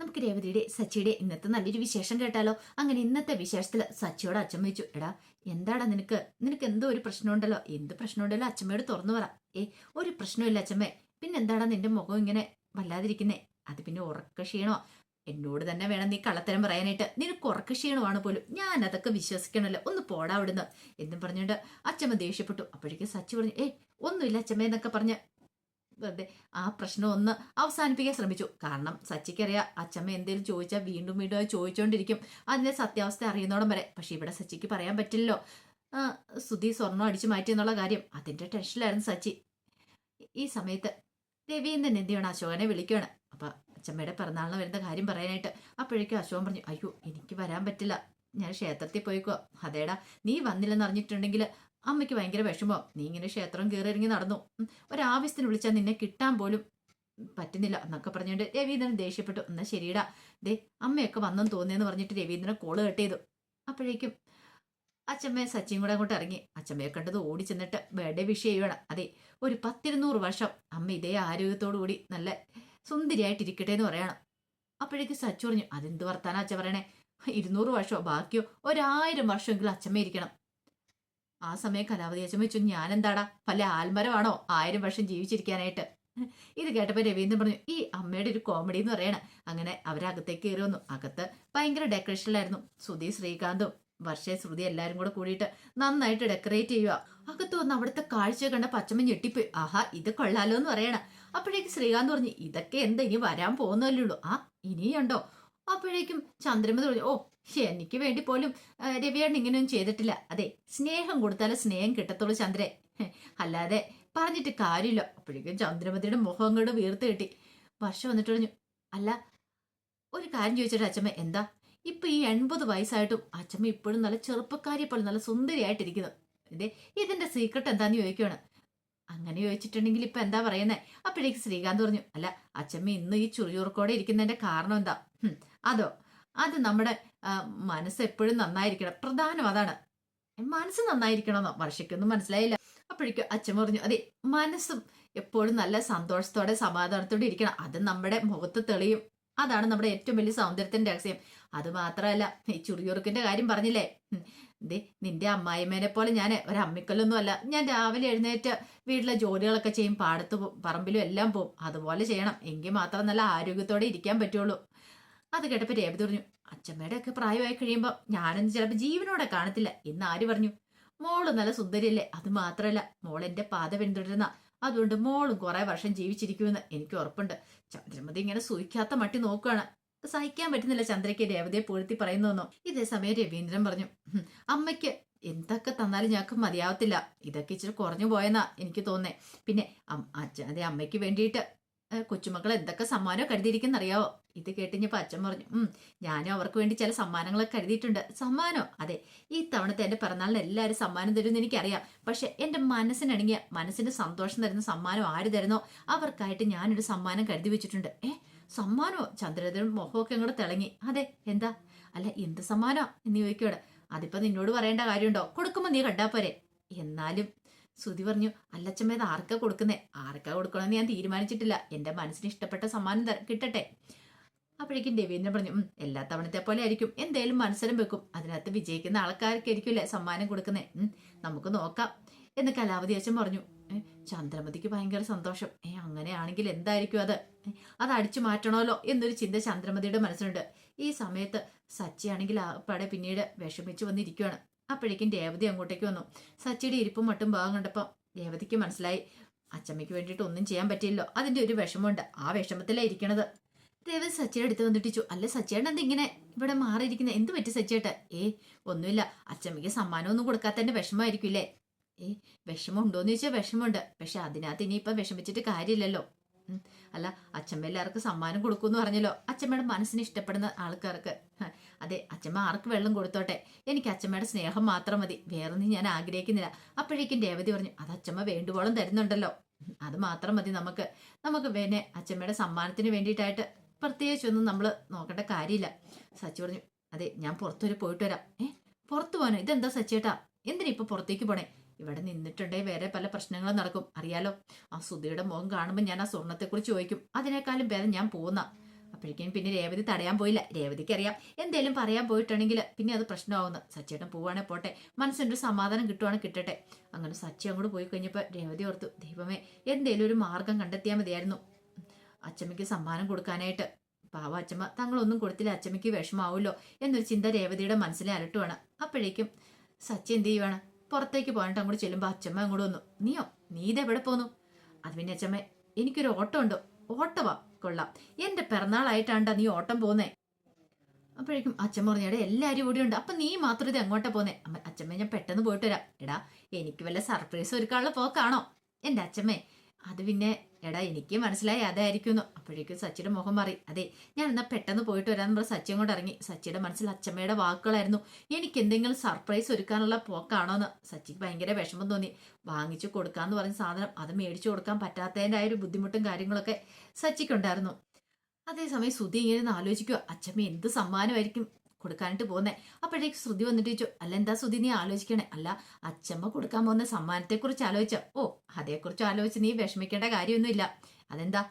നമുക്ക് രേവതിയുടെ സച്ചിയുടെ ഇന്നത്തെ നല്ലൊരു വിശേഷം കേട്ടാലോ? അങ്ങനെ ഇന്നത്തെ വിശേഷത്തിൽ സച്ചിയോട് അച്ഛൻ വെച്ചു എടാ എന്താടാ നിനക്ക്? നിനക്ക് എന്തോ ഒരു പ്രശ്നമുണ്ടല്ലോ? എന്ത് പ്രശ്നമുണ്ടല്ലോ? അച്ഛമ്മയോട് തുറന്നു പറ. ഏ ഒരു പ്രശ്നമില്ല അച്ഛമ്മേ. പിന്നെ എന്താടാ നിന്റെ മുഖം ഇങ്ങനെ വല്ലാതിരിക്കുന്നേ? അത് പിന്നെ ഉറക്ക ക്ഷീണോ എന്നോട് തന്നെ വേണം നീ കള്ളത്തരം പറയാനായിട്ട്. നിനക്ക് ഉറക്ക ക്ഷീണമാണ് പോലും. ഞാൻ അതൊക്കെ വിശ്വസിക്കണമല്ലോ ഒന്ന് പോടാ അവിടുന്ന്. എന്നും പറഞ്ഞുകൊണ്ട് അച്ഛമ്മ ദേഷ്യപ്പെട്ടു. അപ്പോഴേക്കും സച്ചി പറഞ്ഞു ഏ ഒന്നുമില്ല അച്ഛമ്മ എന്നൊക്കെ പറഞ്ഞ് വെറുതെ ആ പ്രശ്നം ഒന്ന് അവസാനിപ്പിക്കാൻ ശ്രമിച്ചു. കാരണം സച്ചിക്കറിയാം അച്ഛമ്മ എന്തെങ്കിലും ചോദിച്ചാൽ വീണ്ടും വീണ്ടും അത് ചോദിച്ചുകൊണ്ടിരിക്കും അതിന്റെ സത്യാവസ്ഥ അറിയുന്നോടം വരെ. പക്ഷെ ഇവിടെ സച്ചിക്ക് പറയാൻ പറ്റില്ലല്ലോ. സുധി സ്വർണം അടിച്ചു മാറ്റി എന്നുള്ള കാര്യം. അതിന്റെ ടെൻഷനിലായിരുന്നു സച്ചി. ഈ സമയത്ത് രവീന്ദ്രൻ എന്ത് ചെയ്യണം? അശോകനെ വിളിക്കുകയാണ്. അപ്പം അച്ഛമ്മയുടെ പിറന്നാളിന് വരുന്ന കാര്യം പറയാനായിട്ട്. അപ്പോഴേക്കും അശോകൻ പറഞ്ഞു അയ്യോ എനിക്ക് വരാൻ പറ്റില്ല. ഞാൻ ക്ഷേത്രത്തിൽ പോയിക്കോ. അതേടാ നീ വന്നില്ലെന്ന് അറിഞ്ഞിട്ടുണ്ടെങ്കിൽ അമ്മയ്ക്ക് ഭയങ്കര വിഷമം. നീ ഇങ്ങനെ ക്ഷേത്രം കയറിയിറങ്ങി നടന്നു. ഒരാവശ്യത്തിന് വിളിച്ചാൽ നിന്നെ കിട്ടാൻ പോലും പറ്റുന്നില്ല എന്നൊക്കെ പറഞ്ഞുകൊണ്ട് രവീന്ദ്രൻ ദേഷ്യപ്പെട്ടു. എന്നാ ശരിയിടാ. ദേ അമ്മയൊക്കെ വന്നെന്ന് തോന്നിയെന്ന് പറഞ്ഞിട്ട് രവീന്ദ്രൻ കോൾ കട്ട് ചെയ്തു. അപ്പോഴേക്കും അച്ഛമ്മയെ സച്ചിൻ കൂടെ അങ്ങോട്ട് ഇറങ്ങി. അച്ഛമ്മയെ കണ്ടത് ഓടി ചെന്നിട്ട് ബർത്ത്ഡേ വിഷ് ചെയ്യുകയാണ് അതെ ഒരു പത്തിരുന്നൂറ് വർഷം അമ്മ ഇതേ ആരോഗ്യത്തോടു കൂടി നല്ല സുന്ദരിയായിട്ടിരിക്കട്ടെ എന്ന് പറയണം. അപ്പോഴേക്കും സച്ചു പറഞ്ഞു അതെന്ത് വർത്താനാ അച്ഛ പറയണേ? ഇരുന്നൂറ് വർഷമോ ബാക്കിയോ? ഒരായിരം വർഷമെങ്കിലും അച്ഛമ്മ ഇരിക്കണം. ആ സമയം കലാവതി അച്ഛൻ വെച്ചു ഞാൻ എന്താടാ പല ആൽമരമാണോ? ആയിരം വർഷം ജീവിച്ചിരിക്കാനായിട്ട്. ഇത് കേട്ടപ്പോ രവീന്ദ്രൻ പറഞ്ഞു ഈ അമ്മയുടെ ഒരു കോമഡി എന്ന് പറയണ. അങ്ങനെ അവരകത്തേക്ക് കയറി വന്നു. അകത്ത് ഭയങ്കര ഡെക്കറേഷനിലായിരുന്നു സുധി ശ്രീകാന്തും വർഷ ശ്രുതി എല്ലാരും കൂടെ കൂടിയിട്ട് നന്നായിട്ട് ഡെക്കറേറ്റ് ചെയ്യുക. അകത്ത് വന്ന് അവിടുത്തെ കാഴ്ച കണ്ട പച്ചമ്മ ഞെട്ടിപ്പോയി ആഹാ ഇത് കൊള്ളാലോ എന്ന് പറയണ. അപ്പോഴേക്ക് ശ്രീകാന്ത് പറഞ്ഞു ഇതൊക്കെ എന്താ ഇനി വരാൻ പോകുന്നല്ലേ ഉള്ളൂ? ആ ഇനിയുണ്ടോ? അപ്പോഴേക്കും ചന്ദ്രമതി പറഞ്ഞു ഓ എനിക്ക് വേണ്ടി പോലും രവിയാണ് ഇങ്ങനെയൊന്നും ചെയ്തിട്ടില്ല. അതെ സ്നേഹം കൊടുത്താലേ സ്നേഹം കിട്ടത്തുള്ളൂ ചന്ദ്രേ. അല്ലാതെ പറഞ്ഞിട്ട് കാര്യമില്ല. അപ്പോഴേക്കും ചന്ദ്രമതിയുടെ മുഖം കൂടെ വീർത്ത് കിട്ടി. വർഷം വന്നിട്ട് പറഞ്ഞു അല്ല ഒരു കാര്യം ചോദിച്ചിട്ട് അച്ഛമ്മ എന്താ? ഇപ്പൊ ഈ എൺപത് വയസ്സായിട്ടും അച്ഛമ്മ ഇപ്പോഴും നല്ല ചെറുപ്പക്കാരിയെ പോലെ നല്ല സുന്ദരിയായിട്ടിരിക്കുന്നു. ഇതേ ഇതിന്റെ സീക്രട്ട് എന്താന്ന് ചോദിക്കുവാണ്. അങ്ങനെ ചോദിച്ചിട്ടുണ്ടെങ്കിൽ ഇപ്പൊ എന്താ പറയുന്നേ? അപ്പോഴേക്ക് ശ്രീകാന്ത് പറഞ്ഞു അല്ല അച്ഛമ്മ ഇന്ന് ഈ ചുറിയുറക്കോടെ ഇരിക്കുന്നതിന്റെ കാരണം എന്താ? അതോ അത് നമ്മുടെ മനസ്സ് എപ്പോഴും നന്നായിരിക്കണം. പ്രധാനം അതാണ്. മനസ്സ് നന്നായിരിക്കണമെന്നോ വർഷയ്ക്കൊന്നും മനസ്സിലായില്ല. അപ്പോഴേക്കും അച്ഛൻ പറഞ്ഞു അതെ മനസ്സും എപ്പോഴും നല്ല സന്തോഷത്തോടെ സമാധാനത്തോടെ ഇരിക്കണം. അത് നമ്മുടെ മുഖത്ത് തെളിയും. അതാണ് നമ്മുടെ ഏറ്റവും വലിയ സൗന്ദര്യത്തിന്റെ രഹസ്യം. അത് മാത്രമല്ല ഈ ചുറിയുറുക്കിന്റെ കാര്യം പറഞ്ഞില്ലേ? ദേ നിന്റെ അമ്മായിമ്മേനെ പോലെ ഞാൻ ഒരു അമ്മിക്കല്ലൊന്നും അല്ല. ഞാൻ രാവിലെ എഴുന്നേറ്റ് വീട്ടിലെ ജോലികളൊക്കെ ചെയ്യും. പാടത്ത് പറമ്പിലും എല്ലാം പോവും. അതുപോലെ ചെയ്യണം. എങ്കിൽ മാത്രം നല്ല ആരോഗ്യത്തോടെ ഇരിക്കാൻ പറ്റുള്ളൂ. അത് കേട്ടപ്പോ രേവതി പറഞ്ഞു അച്ഛമ്മയുടെ ഒക്കെ പ്രായമായി കഴിയുമ്പോൾ ഞാനൊന്നും ചിലപ്പോൾ ജീവനോടെ കാണത്തില്ല എന്ന് ആര് പറഞ്ഞു. മോൾ നല്ല സുന്ദരിയല്ലേ അത് മാത്രമല്ല മോൾ എന്റെ പാത പിന്തുടരുന്ന അതുകൊണ്ട് മോളും കുറെ വർഷം ജീവിച്ചിരിക്കുമെന്ന് എനിക്ക് ഉറപ്പുണ്ട്. ചന്ദ്രമതി ഇങ്ങനെ സൂയിക്കാത്ത മട്ടി നോക്കുകയാണ് സഹിക്കാൻ പറ്റുന്നില്ല ചന്ദ്രയ്ക്ക് രേവതിയെ പറയുന്നു ഇതേ സമയം രവീന്ദ്രൻ പറഞ്ഞു അമ്മയ്ക്ക് എന്തൊക്കെ തന്നാലും ഞങ്ങൾക്ക് മതിയാവത്തില്ല. ഇതൊക്കെ ഇച്ചിരി കുറഞ്ഞു പോയെന്നാ എനിക്ക് തോന്നേ പിന്നെ അതെ അമ്മയ്ക്ക് വേണ്ടിയിട്ട് കൊച്ചുമക്കൾ എന്തൊക്കെ സമ്മാനം കരുതിയിരിക്കുന്ന അറിയാവോ ഇത് കേട്ടിഞ്ഞപ്പോ അച്ഛൻ പറഞ്ഞു ഉം ഞാനും അവർക്ക് വേണ്ടി ചില സമ്മാനങ്ങളൊക്കെ കരുതിയിട്ടുണ്ട്. സമ്മാനോ? അതെ ഈ തവണത്തെ എന്റെ പിറന്നാളിന് എല്ലാവരും സമ്മാനം തരുമെന്ന് എനിക്കറിയാം. പക്ഷെ എന്റെ മനസ്സിനണങ്ങിയ മനസ്സിന് സന്തോഷം തരുന്ന സമ്മാനം ആര് തരുന്നോ? അവർക്കായിട്ട് ഞാനൊരു സമ്മാനം കരുതി വെച്ചിട്ടുണ്ട്. ഏ സമ്മാനോ? ചന്ദ്രനും മുഖമൊക്കെ അങ്ങോട്ട് തിളങ്ങി. അതെ എന്താ? അല്ല എന്ത് സമ്മാനോ എന്ന് ചോദിക്കോടെ അതിപ്പോ നിന്നോട് പറയേണ്ട കാര്യമുണ്ടോ? കൊടുക്കുമ്പോ നീ കണ്ടാ പോരെ. എന്നാലും ശ്രുതി പറഞ്ഞു അല്ലച്ചമ്മ ഇത് ആർക്കാ കൊടുക്കുന്നേ? ആർക്കാ കൊടുക്കണമെന്ന് ഞാൻ തീരുമാനിച്ചിട്ടില്ല. എന്റെ മനസ്സിന് ഇഷ്ടപ്പെട്ട സമ്മാനം കിട്ടട്ടെ. അപ്പോഴേക്കും രവീന്ദ്രൻ പറഞ്ഞു "ഉം, എല്ലാ തവണത്തെ പോലെ ആയിരിക്കും. എന്തേലും മത്സരം വെക്കും. അതിനകത്ത് വിജയിക്കുന്ന ആൾക്കാർക്കായിരിക്കുമല്ലേ സമ്മാനം കൊടുക്കുന്നേ? നമുക്ക് നോക്കാം. എന്ന് കലാവതി അച്ഛൻ പറഞ്ഞു ചന്ദ്രമതിക്ക് ഭയങ്കര സന്തോഷം. ഏ അങ്ങനെയാണെങ്കിൽ എന്തായിരിക്കും അത്? അത് അടിച്ചു മാറ്റണമല്ലോ എന്നൊരു ചിന്ത ചന്ദ്രമതിയുടെ മനസ്സിലുണ്ട്. ഈ സമയത്ത് സച്ചിയാണെങ്കിൽ ആ പടെ പിന്നീട് വിഷമിച്ചു വന്നിരിക്കുകയാണ് അപ്പോഴേക്കും രേവതി അങ്ങോട്ടേക്ക് വന്നു. സച്ചിയുടെ ഇരിപ്പും മട്ടും ഭാഗം കണ്ടപ്പോൾ രേവതിക്ക് മനസ്സിലായി. അച്ചമ്മയ്ക്ക് വേണ്ടിയിട്ട് ഒന്നും ചെയ്യാൻ പറ്റില്ലല്ലോ അതിന്റെ ഒരു വിഷമമുണ്ട്. ആ വിഷമത്തിലേ ഇരിക്കണത്. രേവതി സച്ചിയുടെ അടുത്ത് വന്നിട്ടിച്ചു അല്ല സച്ചിയേട്ടൻ എന്തിങ്ങനെ ഇവിടെ മാറിയിരിക്കുന്ന? എന്ത് പറ്റി സച്ചിയേട്ട? ഏ ഒന്നുമില്ല. അച്ചമ്മയ്ക്ക് സമ്മാനമൊന്നും കൊടുക്കാത്തതിന്റെ വിഷമമായിരിക്കില്ലേ ഏ വിഷമം ഉണ്ടോന്ന് ചോദിച്ചാൽ വിഷമമുണ്ട്. പക്ഷെ അതിനകത്ത് ഇനിയിപ്പൊ വിഷമിച്ചിട്ട് കാര്യമില്ലല്ലോ. അല്ല അച്ഛമ്മ എല്ലാവർക്കും സമ്മാനം കൊടുക്കുമെന്ന് പറഞ്ഞല്ലോ. അച്ഛമ്മയുടെ മനസ്സിന് ഇഷ്ടപ്പെടുന്ന ആൾക്കാർക്ക് അതെ അച്ഛമ്മ ആർക്ക് വെള്ളം കൊടുത്തോട്ടെ? എനിക്ക് അച്ഛമ്മയുടെ സ്നേഹം മാത്രം മതി. വേറൊന്നും ഞാൻ ആഗ്രഹിക്കുന്നില്ല. അപ്പോഴേക്കും രേവതി പറഞ്ഞു അത് അച്ഛമ്മ വേണ്ടുവോളം തരുന്നുണ്ടല്ലോ. അത് മാത്രം മതി നമുക്ക്. നമുക്ക് പിന്നെ അച്ഛമ്മയുടെ സമ്മാനത്തിന് വേണ്ടിയിട്ടായിട്ട് പ്രത്യേകിച്ചൊന്നും നമ്മൾ നോക്കേണ്ട കാര്യമില്ല. സച്ചി പറഞ്ഞു അതെ ഞാൻ പുറത്തുവരെ പോയിട്ട് വരാം. ഏ? പുറത്തു പോകാനോ? ഇതെന്താ സച്ചേട്ടാ? എന്തിനാ ഇപ്പൊ പുറത്തേക്ക് പോണേ? ഇവിടെ നിന്നിട്ടുണ്ടേ വേറെ പല പ്രശ്നങ്ങളും നടക്കും. അറിയാലോ? ആ സുധിയുടെ മുഖം കാണുമ്പോൾ ഞാൻ ആ സ്വർണത്തെക്കുറിച്ച് ചോദിക്കും. അതിനേക്കാളും ഭേദം ഞാൻ പോകുന്ന അപ്പോഴേക്കും പിന്നെ രേവതി തടയാൻ പോയില്ല. രേവതിക്ക് അറിയാം എന്തേലും പറയാൻ പോയിട്ടുണ്ടെങ്കിൽ പിന്നെ അത് പ്രശ്നമാവുന്നു. സച്ചേട്ടൻ പോവാണെ പോട്ടെ. മനസ്സിനൊരു സമാധാനം കിട്ടുവാണ് കിട്ടട്ടെ. അങ്ങനെ സച്ചി അങ്ങോട്ട് പോയി കഴിഞ്ഞപ്പോൾ രേവതി ഓർത്തു ദൈവമേ എന്തേലും ഒരു മാർഗം കണ്ടെത്തിയാൽ മതിയായിരുന്നു. അച്ചമ്മയ്ക്ക് സമ്മാനം കൊടുക്കാനായിട്ട്. പാവ അച്ചമ്മ തങ്ങളൊന്നും കൊടുത്തില്ല. അച്ചമ്മയ്ക്ക് വിഷമാവുമല്ലോ. എന്നൊരു ചിന്ത രേവതിയുടെ മനസ്സിലെ അലട്ടുവാണ്. അപ്പോഴേക്കും സച്ചി എന്ത് ചെയ്യുവാണ്? പുറത്തേക്ക് പോകാനായിട്ട് അങ്ങോട്ട് ചെല്ലുമ്പോൾ അച്ചമ്മ അങ്ങോട്ട് വന്നു നീയോ നീ ഇതെവിടെ പോന്നു? അത് പിന്നെ അച്ചമ്മ എനിക്കൊരു ഓട്ടം ഉണ്ട് ഓട്ടവാ. കൊള്ളാം. എന്റെ പിറന്നാളായിട്ടാണ്ടാ നീ ഓട്ടം പോന്നേ. അപ്പോഴേക്കും അച്ഛൻ പറഞ്ഞു എടാ എല്ലാവരും ഇവിടെ ഉണ്ട്. അപ്പൊ നീ മാത്രം ഇത് എങ്ങോട്ടാ പോന്നേ? അമ്മ അച്ഛമ്മ ഞാൻ പെട്ടെന്ന് പോയിട്ട് വരാം. എടാ എനിക്ക് വല്ല സർപ്രൈസ് ഒരുക്കാനുള്ള പോക്കാണോ? എന്റെ അച്ഛമ്മേ അത് പിന്നെ എടാ എനിക്ക് മനസ്സിലായി അതായിരിക്കുന്നു അപ്പോഴേക്കും സച്ചിയുടെ മുഖം മാറി. അതെ ഞാൻ എന്നാ പെട്ടെന്ന് പോയിട്ട് വരാൻ നമ്മൾ സച്ചിയും കൊണ്ട് ഇറങ്ങി. സച്ചിയുടെ മനസ്സിൽ അച്ഛമ്മയുടെ വാക്കുകളായിരുന്നു. എനിക്ക് എന്തെങ്കിലും സർപ്രൈസ് ഒരുക്കാനുള്ള പോക്കാണോന്ന്. സച്ചിക്ക് ഭയങ്കര വിഷമം തോന്നി. വാങ്ങിച്ചു കൊടുക്കാന്ന് പറഞ്ഞ സാധനം അത് മേടിച്ചു കൊടുക്കാൻ പറ്റാത്തതിന്റെ ആ ഒരു ബുദ്ധിമുട്ടും കാര്യങ്ങളൊക്കെ സച്ചിക്കുണ്ടായിരുന്നു. അതേസമയം സുധി ഇങ്ങനെ ആലോചിക്കുക അച്ഛമ്മ എന്ത് സമ്മാനമായിരിക്കും? കൊടുക്കാനായിട്ട് പോകുന്നേ. അപ്പോഴേക്ക് ശ്രുതി വന്നിട്ട് ചോദിച്ചു അല്ല എന്താ ശ്രുതി നീ ആലോചിക്കണേ? അല്ല അച്ഛമ്മ കൊടുക്കാൻ പോകുന്ന സമ്മാനത്തെക്കുറിച്ച് ആലോചിച്ച. ഓ അതേക്കുറിച്ച് ആലോചിച്ച് നീ വിഷമിക്കേണ്ട കാര്യമൊന്നുമില്ല. അതെന്താ?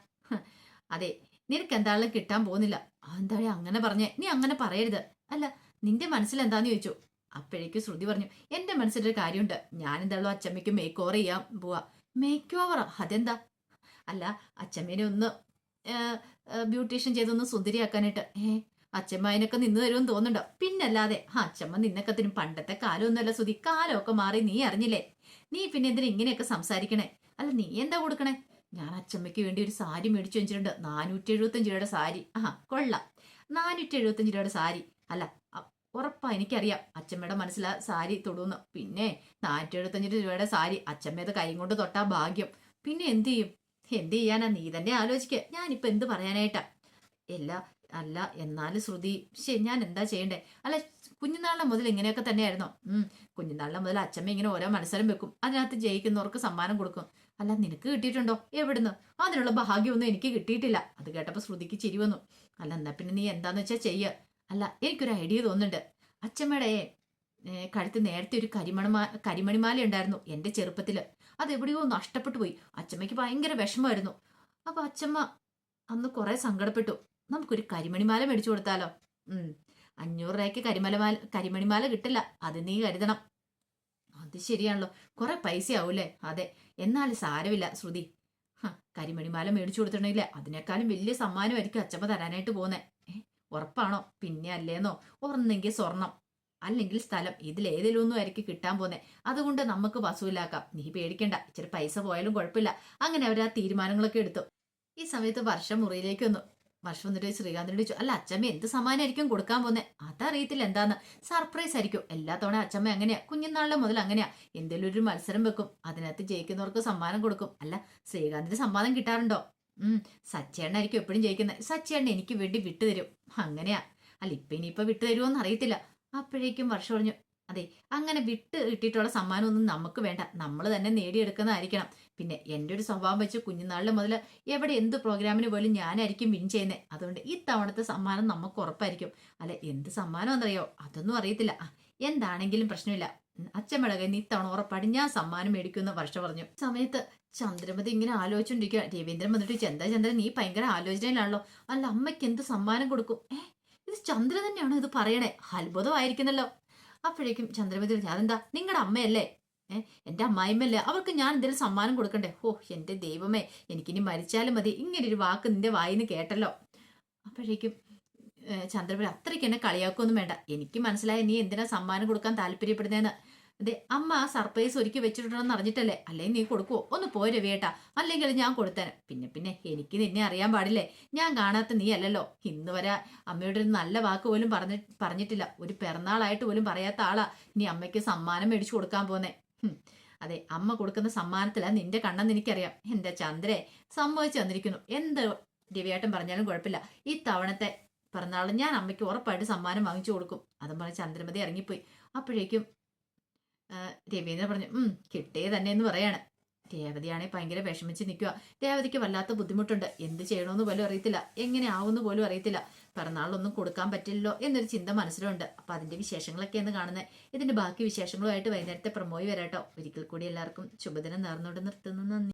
അതെ നിനക്ക് എന്തായാലും കിട്ടാൻ പോകുന്നില്ല. എന്താ അങ്ങനെ പറഞ്ഞേ? നീ അങ്ങനെ പറയരുത്. അല്ല നിന്റെ മനസ്സിൽ എന്താന്ന് ചോദിച്ചു? അപ്പോഴേക്ക് ശ്രുതി പറഞ്ഞു എന്റെ മനസ്സിലൊരു കാര്യമുണ്ട്. ഞാൻ എന്തായാലും അച്ചമ്മയ്ക്ക് മേക്ക് ഓവർ ചെയ്യാൻ പോവാ. മേക്ക് ഓവർ അതെന്താ? അല്ല അച്ഛമ്മേനെ ഒന്ന് ബ്യൂട്ടീഷ്യൻ ചെയ്തൊന്ന് സുന്ദരിയാക്കാനായിട്ട്. ഏ അച്ഛമ്മ അതിനൊക്കെ നിന്ന് തരുമെന്ന് തോന്നുന്നുണ്ടോ? പിന്നല്ലാതെ അച്ഛമ്മ നിന്നക്കത്തിനും പണ്ടത്തെ കാലമൊന്നുമല്ല സുധി. കാലമൊക്കെ മാറി നീ അറിഞ്ഞില്ലേ? നീ പിന്നെ എന്തിനാ ഇങ്ങനെയൊക്കെ സംസാരിക്കണേ? അല്ല നീ എന്താ കൊടുക്കണേ? ഞാൻ അച്ഛമ്മയ്ക്ക് വേണ്ടി ഒരു സാരി മേടിച്ചു വെച്ചിട്ടുണ്ട്. നാനൂറ്റി എഴുപത്തഞ്ച് രൂപയുടെ സാരി. ആ കൊള്ളാം. നാനൂറ്റി എഴുപത്തഞ്ച് രൂപയുടെ സാരി. അല്ല ഉറപ്പാ എനിക്കറിയാം. അച്ഛമ്മയുടെ മനസ്സിലാ സാരി തൊടുന്നു. പിന്നെ നാനൂറ്റി എഴുപത്തഞ്ച് രൂപയുടെ സാരി. അച്ഛമ്മയത് കൈ കൊണ്ട് തൊട്ടാ ഭാഗ്യം. പിന്നെ എന്ത് ചെയ്യും? എന്ത് ചെയ്യാനാ? നീ തന്നെ ആലോചിക്കുക ഞാനിപ്പോ എന്ത് പറയാനായിട്ടാ? എല്ലാ അല്ല എന്നാലും ശ്രുതി ശരി ഞാൻ എന്താ ചെയ്യണ്ടേ? അല്ല കുഞ്ഞുനാളിലെ മുതൽ ഇങ്ങനെയൊക്കെ തന്നെയായിരുന്നോ? ഉം കുഞ്ഞുനാളിലെ മുതൽ അച്ഛമ്മ ഇങ്ങനെ ഓരോ മത്സരം വെക്കും. അതിനകത്ത് ജയിക്കുന്നവർക്ക് സമ്മാനം കൊടുക്കും. അല്ല നിനക്ക് കിട്ടിയിട്ടുണ്ടോ? എവിടുന്ന്? അതിനുള്ള ഭാഗ്യമൊന്നും എനിക്ക് കിട്ടിയിട്ടില്ല. അത് കേട്ടപ്പോൾ ശ്രുതിക്ക് ചിരി വന്നു. അല്ല എന്നാ പിന്നെ നീ എന്താന്ന് വെച്ചാൽ ചെയ്യ. അല്ല എനിക്കൊരു ഐഡിയ തോന്നുന്നുണ്ട്. അച്ഛമ്മയുടെ കഴുത്ത് നേരത്തെ ഒരു കരിമണിമാ കരിമണിമാല ഉണ്ടായിരുന്നു എന്റെ ചെറുപ്പത്തിൽ അത് എവിടെയോ നഷ്ടപ്പെട്ടു പോയി അച്ഛമ്മയ്ക്ക് ഭയങ്കര വിഷമമായിരുന്നു. അപ്പൊ അച്ഛമ്മ അന്ന് കുറേ സങ്കടപ്പെട്ടു. നമുക്കൊരു കരിമണിമാല മേടിച്ചു കൊടുത്താലോ? അഞ്ഞൂറ് രൂപയ്ക്ക് കരിമലമാല കരിമണിമാല കിട്ടില്ല. അത് നീ കരുതണം. അത് ശരിയാണല്ലോ. കുറെ പൈസ ആവൂലേ അതെ. എന്നാൽ സാരമില്ല ശ്രുതി. കരിമണിമാല മേടിച്ചു കൊടുത്തിട്ടുണ്ടെങ്കിൽ അതിനേക്കാളും വലിയ സമ്മാനമായിരിക്കും അച്ഛമ്മ തരാനായിട്ട് പോകുന്നേ ഉറപ്പാണോ? പിന്നെ അല്ലേന്നോ? ഒന്നെങ്കിൽ സ്വർണം. അല്ലെങ്കിൽ സ്ഥലം. ഇതിലേതിലും ഒന്നും ആയിരിക്കും കിട്ടാൻ പോന്നെ അതുകൊണ്ട് നമുക്ക് വസൂലാക്കാം. നീ പേടിക്കണ്ട. ഇച്ചിരി പൈസ പോയാലും കുഴപ്പമില്ല അങ്ങനെ അവർ ആ തീരുമാനങ്ങളൊക്കെ എടുത്തു. ഈ സമയത്ത് വർഷം മുറിയിലേക്ക് വന്നു. വർഷം വന്നിട്ട് ശ്രീകാന്തിനോട് ചോദിച്ചു അല്ല അച്ഛമ്മ എന്ത് സമ്മാനമായിരിക്കും കൊടുക്കാൻ പോന്നെ? അതറിയത്തില്ല എന്താന്ന്. സർപ്രൈസ് ആയിരിക്കും. എല്ലാ തവണ അച്ഛമ്മ അങ്ങനെയാ. കുഞ്ഞുനാളിലെ മുതൽ അങ്ങനെയാ. എന്തെങ്കിലും ഒരു മത്സരം വെക്കും. അതിനകത്ത് ജയിക്കുന്നവർക്ക് സമ്മാനം കൊടുക്കും. അല്ല ശ്രീകാന്തിന് സമ്മാനം കിട്ടാറുണ്ടോ? ഉം സച്ചേണ്ണായിരിക്കും എപ്പോഴും ജയിക്കുന്നത് സച്ചേണ്ണ എനിക്ക് വേണ്ടി വിട്ടുതരും. അങ്ങനെയാ. അല്ല ഇപ്പൊ വിട്ടുതരുമോ എന്ന് അറിയത്തില്ല. അപ്പോഴേക്കും വർഷം പറഞ്ഞു അതെ അങ്ങനെ വിട്ട് കിട്ടിയിട്ടുള്ള സമ്മാനമൊന്നും നമുക്ക് വേണ്ട. നമ്മൾ തന്നെ നേടിയെടുക്കുന്നതായിരിക്കണം. പിന്നെ എന്റെ ഒരു സ്വഭാവം വെച്ച് കുഞ്ഞുനാളിൽ മുതൽ എവിടെ എന്ത് പ്രോഗ്രാമിന് പോലും ഞാനായിരിക്കും വിൻ ചെയ്യുന്നത് അതുകൊണ്ട് ഈ തവണത്തെ സമ്മാനം നമുക്ക് ഉറപ്പായിരിക്കും. അല്ല എന്ത് സമ്മാനം എന്നറിയോ അതൊന്നും അറിയത്തില്ല. എന്താണെങ്കിലും പ്രശ്നമില്ല. കയ്യിൽ നിന്ന് ഇത്തവണ ഉറപ്പാടി ഞാൻ സമ്മാനം മേടിക്കുമെന്ന് വർഷ പറഞ്ഞു. സമയത്ത് ചന്ദ്രമതി ഇങ്ങനെ ആലോചിച്ചുകൊണ്ടിരിക്കുക രവീന്ദ്രൻ വന്നിട്ട് ചന്ദ്ര ചന്ദ്രൻ നീ ഭയങ്കര ആലോചനയിലാണല്ലോ. അല്ല അമ്മയ്ക്ക് എന്ത് സമ്മാനം കൊടുക്കും? ഏഹ് ഇത് ചന്ദ്ര തന്നെയാണോ ഇത് പറയണേ? അത്ഭുതമായിരിക്കുന്നല്ലോ. അപ്പോഴേക്കും ചന്ദ്രമതി അതെന്താ? നിങ്ങളുടെ അമ്മയല്ലേ? ഏഹ് എന്റെ അമ്മായിമ്മല്ലേ അവർക്ക് ഞാൻ എന്തെങ്കിലും സമ്മാനം കൊടുക്കണ്ടേ? ഓ എന്റെ ദൈവമേ എനിക്കിനി മരിച്ചാലും മതി. ഇങ്ങനെ ഒരു വാക്ക് നിന്റെ വായിന്ന് കേട്ടല്ലോ. അപ്പോഴേക്കും ചന്ദ്രപുരം അത്രയ്ക്ക് എന്നെ കളിയാക്കൊന്നും വേണ്ട. എനിക്ക് മനസ്സിലായ നീ എന്തിനാ സമ്മാനം കൊടുക്കാൻ താല്പര്യപ്പെടുന്നതെന്ന് അതെ അമ്മ സർപ്രൈസ് ഒരുക്കി വെച്ചിട്ടുണ്ടെന്ന് അറിഞ്ഞിട്ടല്ലേ? അല്ലെങ്കിൽ നീ കൊടുക്കുവോ? ഒന്ന് പോയി വേട്ടാ അല്ലെങ്കിൽ ഞാൻ കൊടുത്തേനെ. പിന്നെ പിന്നെ എനിക്ക് നിന്നെ അറിയാൻ പാടില്ലേ? ഞാൻ കാണാത്ത നീ അല്ലല്ലോ. ഇന്ന് വരെ അമ്മയോട് ഒരു നല്ല വാക്ക് പോലും പറഞ്ഞ പറഞ്ഞിട്ടില്ല. ഒരു പിറന്നാളായിട്ട് പോലും പറയാത്ത ആളാ. നീ അമ്മയ്ക്ക് സമ്മാനം മേടിച്ചു കൊടുക്കാൻ പോന്നെ. അതെ അമ്മ കൊടുക്കുന്ന സമ്മാനത്തിലാ നിന്റെ കണ്ണെന്ന് എനിക്കറിയാം. എന്റെ ചന്ദ്രേ സംഭവിച്ചു വന്നിരിക്കുന്നു എന്ത് രവിയേട്ടൻ പറഞ്ഞാലും കുഴപ്പമില്ല. ഈ തവണത്തെ പിറന്നാൾ ഞാൻ അമ്മയ്ക്ക് ഉറപ്പായിട്ട് സമ്മാനം വാങ്ങിച്ചു കൊടുക്കും. അതും പറഞ്ഞ് ചന്ദ്രമതി ഇറങ്ങിപ്പോയി. അപ്പോഴേക്കും രവീന്ദ്രൻ പറഞ്ഞു ഉം കിട്ടിയേ തന്നെ എന്ന് പറയാണ്. രേവതിയാണെങ്കിൽ ഭയങ്കര വിഷമിച്ച് നിൽക്കുക രേവതിക്ക് വല്ലാത്ത ബുദ്ധിമുട്ടുണ്ട്. എന്ത് ചെയ്യണമെന്ന് പോലും അറിയത്തില്ല. എങ്ങനെ ആവുമെന്ന് പോലും അറിയത്തില്ല. പിറന്നാളൊന്നും കൊടുക്കാൻ പറ്റില്ലല്ലോ എന്നൊരു ചിന്ത മനസ്സിലുണ്ട്. അപ്പൊ അതിന്റെ വിശേഷങ്ങളൊക്കെ എന്ന് കാണുന്നത് ഇതിന്റെ ബാക്കി വിശേഷങ്ങളുമായിട്ട് വൈകുന്നേരത്തെ പ്രമോയി വരാട്ടോ. ഒരിക്കൽ കൂടി എല്ലാവർക്കും ശുഭദിനം നേർന്നുകൊണ്ട് നിർത്തുന്നു. നന്ദി.